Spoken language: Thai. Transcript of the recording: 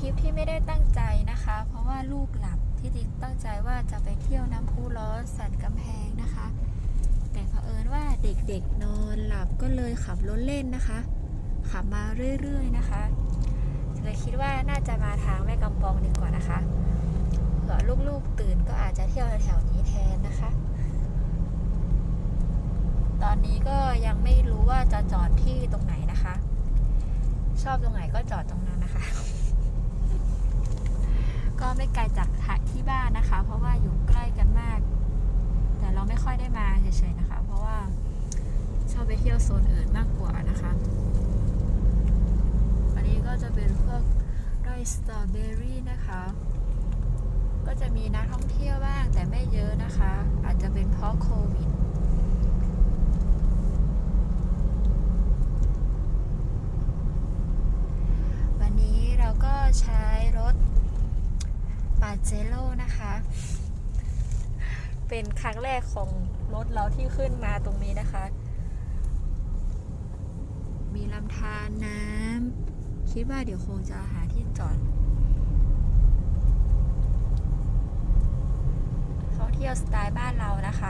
เป็นทริปที่ไม่ได้ตั้งใจนะคะ เพราะว่าลูกหลับที่จริงตั้งใจว่าจะไปเที่ยวน้ำพุร้อนสันกำแพงนะคะ แต่เผอิญว่าเด็กๆนอนหลับก็เลยขับรถเล่นนะคะ ขับมาเรื่อยๆนะคะเลยคิดว่าน่าจะมาทางแม่กำปองดีกว่านะคะเผื่อลูกๆตื่นก็อาจจะเที่ยวแถวๆนี้แทนนะคะ ตอนนี้ก็ยังไม่รู้ว่าจะจอดที่ตรงไหนนะคะ ชอบตรงไหนก็จอดตรงนั้นนะคะ ไม่ไกลจากที่บ้านนะคะ เพราะว่าอยู่ใกล้กันมาก แต่เราไม่ค่อยได้มาเฉยๆนะคะ เพราะว่าชอบไปเที่ยวโซนอื่นมากกว่านะคะอันนี้ก็จะเป็นพวกไร่สตรอเบอรี่นะคะ ก็จะมีนักท่องเที่ยวบ้างแต่ไม่เยอะนะคะ อาจจะเป็นเพราะโควิดวันนี้เราก็ใช้รถ ปาเจโร่นะคะ เป็นครั้งแรกของรถเราที่ขึ้นมาตรงนี้นะคะ มีลำธารน้ำคิดว่าเดี๋ยวคงจะหาที่จอดเขาเที่ยวสไตล์บ้านเรานะคะ